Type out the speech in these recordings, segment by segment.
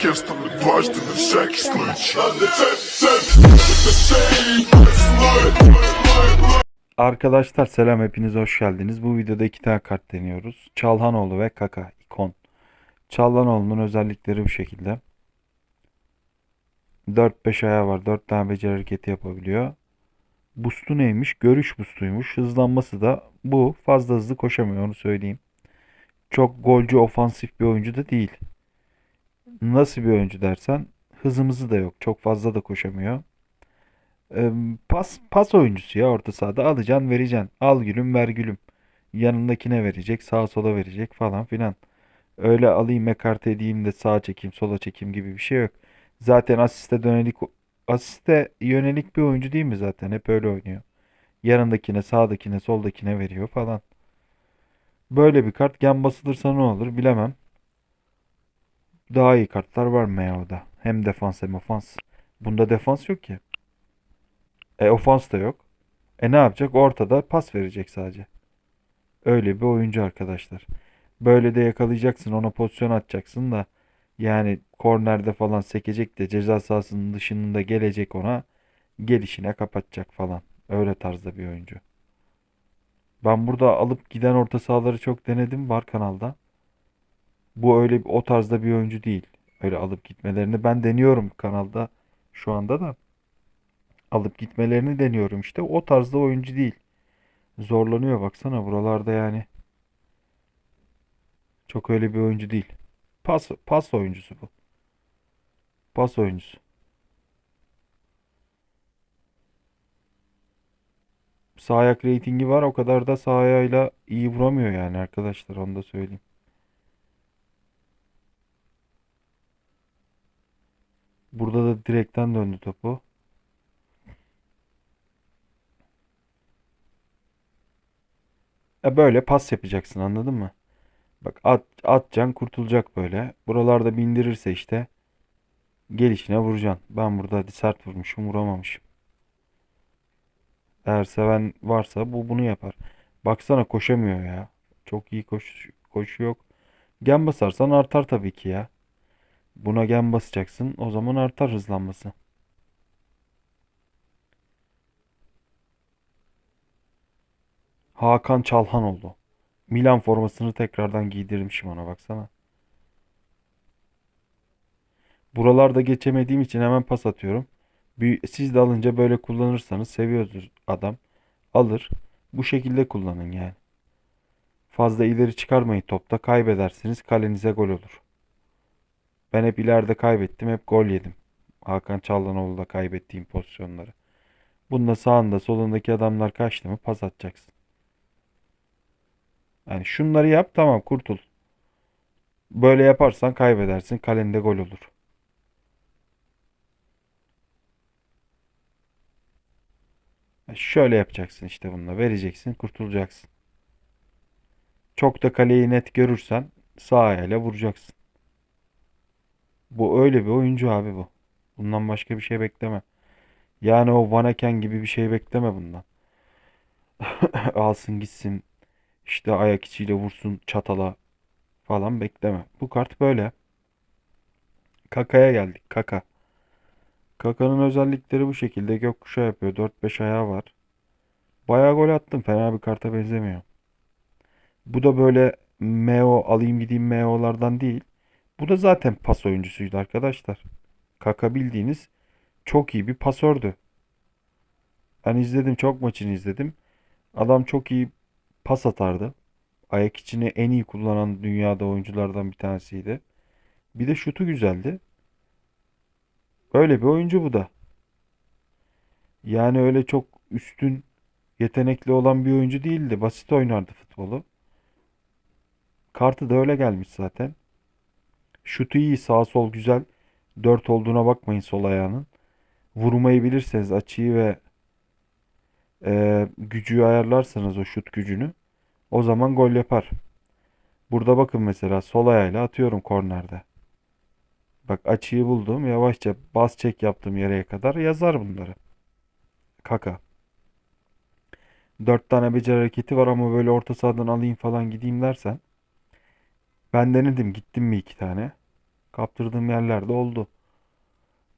Кестом дважды на всякий случай Надо это шей Arkadaşlar selam hepiniz hoş geldiniz. Bu videoda iki tane kart deniyoruz. Çalhanoğlu ve Kaka ikon. Çalhanoğlu'nun özellikleri bu şekilde. 4-5 ayağı var. 4 tane beceri hareketi yapabiliyor. Boost'u neymiş? Görüş boost'uymuş. Hızlanması da bu. Fazla hızlı koşamıyor onu söyleyeyim. Çok golcü ofansif bir oyuncu da değil. Nasıl bir oyuncu dersen hızımızı da yok. Çok fazla da koşamıyor. Ee, Pas pas oyuncusu ya orta sahada alacaksın vereceksin. Al gülüm ver gülüm. Yanındakine verecek sağa sola verecek falan filan. Öyle alayım ekarte edeyim de sağa çekeyim sola çekeyim gibi bir şey yok. Zaten asiste dönelik asiste yönelik bir oyuncu değil mi zaten? Hep öyle oynuyor. Yanındakine sağdakine soldakine veriyor falan. Böyle bir kart gen basılırsa ne olur bilemem. Daha iyi kartlar var Meo'da. Hem defans hem ofans. Bunda defans yok ki. E ofans da yok. E ne yapacak? Ortada pas verecek sadece. Öyle bir oyuncu arkadaşlar. Böyle de yakalayacaksın, ona pozisyon atacaksın da yani kornerde falan sekecek de ceza sahasının dışında gelecek ona gelişine kapatacak falan. Öyle tarzda bir oyuncu. Ben burada alıp giden orta sahaları çok denedim var kanalda. Bu öyle o tarzda bir oyuncu değil. Öyle alıp gitmelerini ben deniyorum kanalda şu anda da alıp gitmelerini deniyorum işte. O tarzda oyuncu değil. Zorlanıyor baksana buralarda yani. Çok öyle bir oyuncu değil. Pas pas oyuncusu bu. Pas oyuncusu. Sağ ayak reytingi var o kadar da sağ ayağıyla iyi vuramıyor yani arkadaşlar onu da söyleyeyim. Burada da direkten döndü topu. E böyle pas yapacaksın anladın mı? Bak at, atacaksın kurtulacak böyle. Buralarda bindirirse işte gelişine vuracaksın. Ben burada hadi sert vurmuşum vuramamışım. Eğer seven varsa bu bunu yapar. Baksana koşamıyor ya. Çok iyi koş, koşu yok. Gen basarsan artar tabii ki ya. Buna gen basacaksın. O zaman artar hızlanması. Hakan Çalhanoğlu. Milan formasını tekrardan giydirmişim ona baksana. Buralarda geçemediğim için hemen pas atıyorum. Siz de alınca böyle kullanırsanız seviyordur adam. Alır. Bu şekilde kullanın yani. Fazla ileri çıkarmayın topta. Kaybedersiniz. Kalenize gol olur. Ben hep ileride kaybettim. Hep gol yedim. Hakan Çalhanoğlu'da kaybettiğim pozisyonları. Bunda sağında solundaki adamlar kaçtı mı pas atacaksın. Yani şunları yap tamam kurtul. Böyle yaparsan kaybedersin. Kalende gol olur. Şöyle yapacaksın işte bununla. Vereceksin, kurtulacaksın. Çok da kaleyi net görürsen sağ ayağıyla vuracaksın. Bu öyle bir oyuncu abi bu. Bundan başka bir şey bekleme. Yani o Van Aken gibi bir şey bekleme bundan. Alsın gitsin işte ayak içiyle vursun çatala falan bekleme. Bu kart böyle. Kaka'ya geldik. Kaka. Kaka'nın özellikleri bu şekilde. Gökkuşağı yapıyor. 4-5 ayağı var. Bayağı gol attım. Fena bir karta benzemiyor. Bu da böyle Meo alayım gideyim Meo'lardan değil. Bu da zaten pas oyuncusuydu arkadaşlar. Kaka bildiğiniz çok iyi bir pasördü. Ben izledim çok maçını izledim. Adam çok iyi pas atardı. Ayak içini en iyi kullanan dünyada oyunculardan bir tanesiydi. Bir de şutu güzeldi. Öyle bir oyuncu bu da. Yani öyle çok üstün yetenekli olan bir oyuncu değildi. Basit oynardı futbolu. Kartı da öyle gelmiş zaten. Şutu iyi, sağ sol güzel. 4 olduğuna bakmayın sol ayağının. Vurmayı bilirseniz açıyı ve e, gücü ayarlarsanız o şut gücünü o zaman gol yapar. Burada bakın mesela sol ayağıyla atıyorum kornerde. Bak açıyı buldum. Yavaşça bas çek yaptım yere kadar yazar bunları. Kaka. 4 tane beceri hareketi var ama böyle orta sahadan alayım falan gideyim dersen ben denedim gittim mi iki tane. Kaptırdığım yerlerde oldu.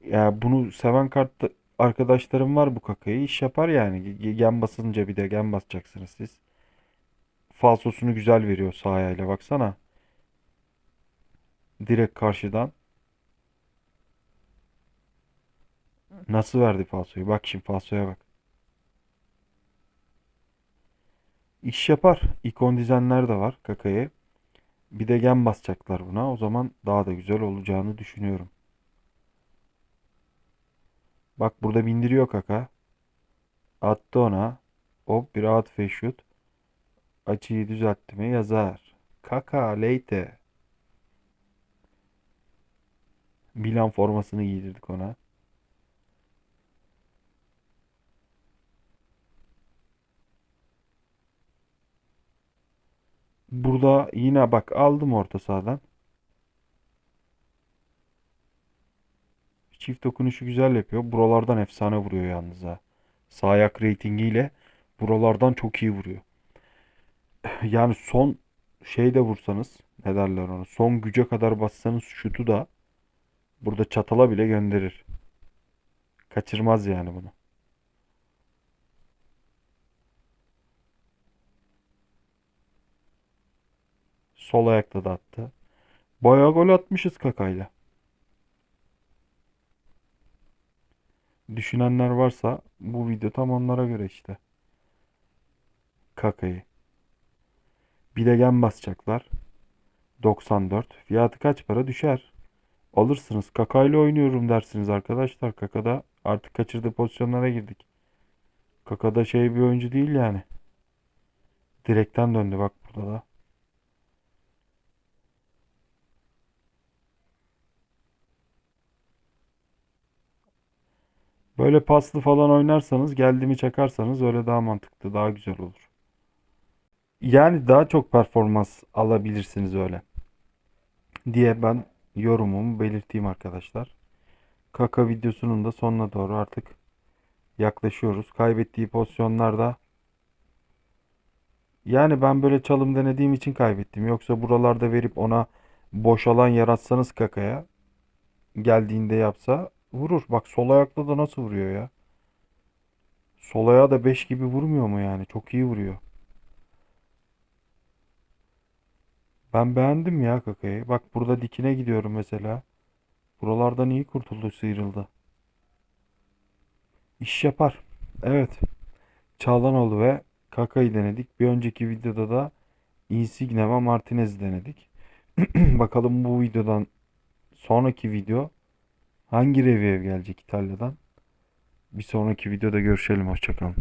Ya bunu seven kart arkadaşlarım var bu kakayı. iş yapar yani. Ge- Gen basınca bir de gen basacaksınız siz. Falsosunu güzel veriyor sağ ayağıyla baksana. Direkt karşıdan. Nasıl verdi falsoyu? Bak şimdi falsoya bak. İş yapar. İkon dizenler de var kakayı. Bir de gen basacaklar buna. O zaman daha da güzel olacağını düşünüyorum. Bak burada bindiriyor kaka. Attı ona. Hop bir rahat feşut. Açıyı düzeltti mi yazar. Kaka Leyte. Milan formasını giydirdik ona. Burada yine bak aldım orta sahadan. Çift dokunuşu güzel yapıyor. Buralardan efsane vuruyor yalnız ha. Sağ ayak reytingiyle buralardan çok iyi vuruyor. Yani son şeyde vursanız ne derler onu son güce kadar bassanız şutu da burada çatala bile gönderir. Kaçırmaz yani bunu. Sol ayakta da attı. Bayağı gol atmışız kakayla. Düşünenler varsa bu video tam onlara göre işte. Kakayı. Bir de gen basacaklar. 94. Fiyatı kaç para düşer? Alırsınız. Kakayla oynuyorum dersiniz arkadaşlar. Kakada artık kaçırdığı pozisyonlara girdik. Kakada şey bir oyuncu değil yani. Direkten döndü bak burada da. Böyle paslı falan oynarsanız geldiğimi çakarsanız öyle daha mantıklı, daha güzel olur. Yani daha çok performans alabilirsiniz öyle diye ben yorumumu belirteyim arkadaşlar. Kaka videosunun da sonuna doğru artık yaklaşıyoruz. Kaybettiği pozisyonlarda yani ben böyle çalım denediğim için kaybettim. Yoksa buralarda verip ona boş alan yaratsanız kakaya geldiğinde yapsa vurur. Bak sol ayakla da nasıl vuruyor ya. Sol ayağı da 5 gibi vurmuyor mu yani? Çok iyi vuruyor. Ben beğendim ya kakayı. Bak burada dikine gidiyorum mesela. Buralardan iyi kurtuldu, sıyrıldı. İş yapar. Evet. Çağlanoğlu ve Kaka'yı denedik. Bir önceki videoda da Insigne ve Martinez'i denedik. Bakalım bu videodan sonraki video hangi review gelecek İtalya'dan? Bir sonraki videoda görüşelim. Hoşçakalın.